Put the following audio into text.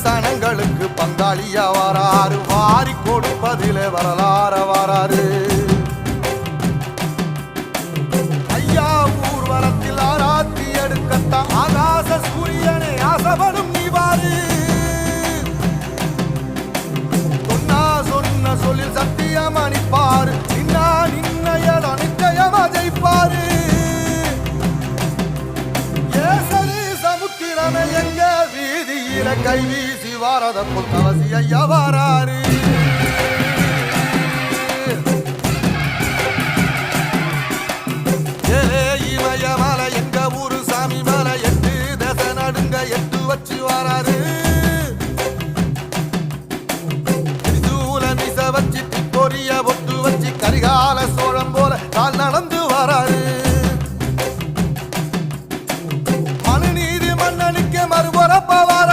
சனங்களுக்கு பங்காளியா வராரு வாரி கொடுப்பதிலே வரலாற வராரு ஐயா ஊர்வலத்தில் ஆராத்தி எடுக்கத்தான் ஆகாச சூரியனை ஆசபடும் நீவாரு சொன்னா சொன்ன சொல்லில் சத்தியம் அணிப்பாரு நின்னா நின்னையட நிச்சயமா ஜெயிப்பாரு. ஏச கையில கை வீசி வாரத புத்தவசி ஐயா வாராரு. நடுங்க எட்டு வச்சு வாராரு. சூல வச்சு பொரிய பொத்து வச்சு கரிகால சோழம் போல கால் நடந்து